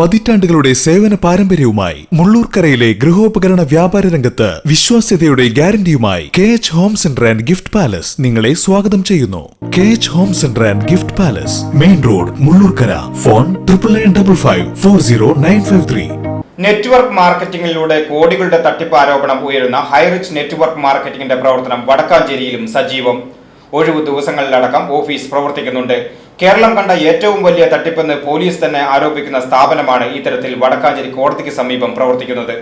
പതിറ്റാണ്ടുകളുടെ സേവന പാരമ്പര്യവുമായി മുള്ളൂർക്കരയിലെ ഗൃഹോപകരണ വ്യാപാര രംഗത്ത് വിശ്വാസ്യതയുടെ ഗ്യാരണ്ടിയുമായി K H home centre and gift palace നിങ്ങളെ സ്വാഗതം ചെയ്യുന്നു. K H home centre and gift palace main road Mullurkara. Phone triple nine double five four zero nine five three network മാർക്കറ്റിംഗിലൂടെ കോടികളുടെ തട്ടിപ്പ് ആരോപണം ഉയരുന്ന ഹൈറിച്ച് നെറ്റ്വർക്ക് മാർക്കറ്റിംഗിന്റെ പ്രവർത്തനം വടക്കാഞ്ചേരിയിലും സജീവം. ഒഴിവു ദിവസങ്ങളിലടക്കം ഓഫീസ് പ്രവർത്തിക്കുന്നുണ്ട്. കേരളം കണ്ട ഏറ്റവും വലിയ തട്ടിപ്പെന്ന് പോലീസ് തന്നെ ആരോപിക്കുന്ന സ്ഥാപനമാണ് ഇത്തരത്തിൽ വടക്കാഞ്ചേരി കോടതിക്ക് സമീപം പ്രവർത്തിക്കുന്നത്.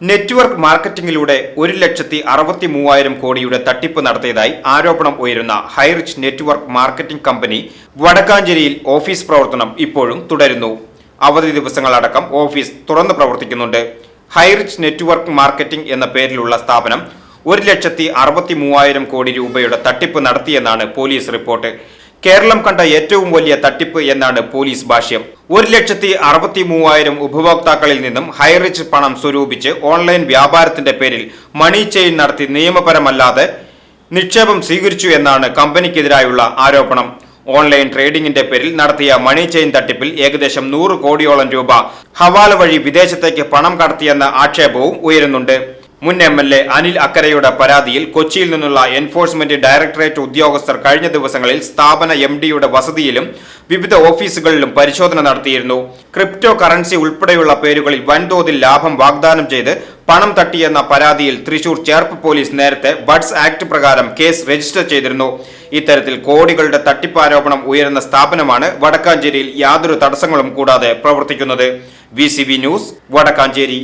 നെറ്റ്വർക്ക് മാർക്കറ്റിംഗിലൂടെ ഒരു ലക്ഷത്തി അറുപത്തി മൂവായിരം കോടിയുടെ തട്ടിപ്പ് നടത്തിയതായി ആരോപണം ഉയരുന്ന ഹൈറിച്ച് നെറ്റ്വർക്ക് മാർക്കറ്റിംഗ് കമ്പനി വടക്കാഞ്ചേരിയിൽ ഓഫീസ് പ്രവർത്തനം ഇപ്പോഴും തുടരുന്നു. അവധി ദിവസങ്ങളടക്കം ഓഫീസ് തുറന്നു പ്രവർത്തിക്കുന്നുണ്ട്. ഹൈറിച്ച് നെറ്റ്വർക്ക് മാർക്കറ്റിംഗ് എന്ന പേരിലുള്ള സ്ഥാപനം ഒരു ലക്ഷത്തി അറുപത്തി മൂവായിരം കോടി രൂപയുടെ തട്ടിപ്പ് നടത്തിയെന്നാണ് പോലീസ് റിപ്പോർട്ട്. കേരളം കണ്ട ഏറ്റവും വലിയ തട്ടിപ്പ് എന്നാണ് പോലീസ് ഭാഷ്യം. ഒരു ലക്ഷത്തി അറുപത്തി മൂവായിരം ഉപഭോക്താക്കളിൽ നിന്നും ഹൈറിച്ച് പണം സ്വരൂപിച്ച് ഓൺലൈൻ വ്യാപാരത്തിന്റെ പേരിൽ മണി ചെയിൻ നടത്തി നിയമപരമല്ലാതെ നിക്ഷേപം സ്വീകരിച്ചു എന്നാണ് കമ്പനിക്കെതിരായുള്ള ആരോപണം. ഓൺലൈൻ ട്രേഡിംഗിന്റെ പേരിൽ നടത്തിയ മണി ചെയിൻ തട്ടിപ്പിൽ ഏകദേശം നൂറ് കോടിയോളം രൂപ ഹവാല വഴി വിദേശത്തേക്ക് പണം കടത്തിയെന്ന ആക്ഷേപവും ഉയരുന്നുണ്ട്. മുൻ എം എൽ എ അനിൽ അക്കരയുടെ പരാതിയിൽ കൊച്ചിയിൽ നിന്നുള്ള എൻഫോഴ്സ്മെന്റ് ഡയറക്ടറേറ്റ് ഉദ്യോഗസ്ഥർ കഴിഞ്ഞ ദിവസങ്ങളിൽ സ്ഥാപന എം ഡിയുടെ വസതിയിലും വിവിധ ഓഫീസുകളിലും പരിശോധന നടത്തിയിരുന്നു. ക്രിപ്റ്റോ കറൻസി ഉൾപ്പെടെയുള്ള പേരുകളിൽ വൻതോതിൽ ലാഭം വാഗ്ദാനം ചെയ്ത് പണം തട്ടിയെന്ന പരാതിയിൽ തൃശൂർ ചേർപ്പ് പോലീസ് നേരത്തെ ബഡ്സ് ആക്ട് പ്രകാരം കേസ് രജിസ്റ്റർ ചെയ്തിരുന്നു. ഇത്തരത്തിൽ കോടികളുടെ തട്ടിപ്പാരോപണം ഉയരുന്ന സ്ഥാപനമാണ് വടക്കാഞ്ചേരിയിൽ യാതൊരു തടസ്സങ്ങളും കൂടാതെ പ്രവർത്തിക്കുന്നത്. V news Vadakkanchery.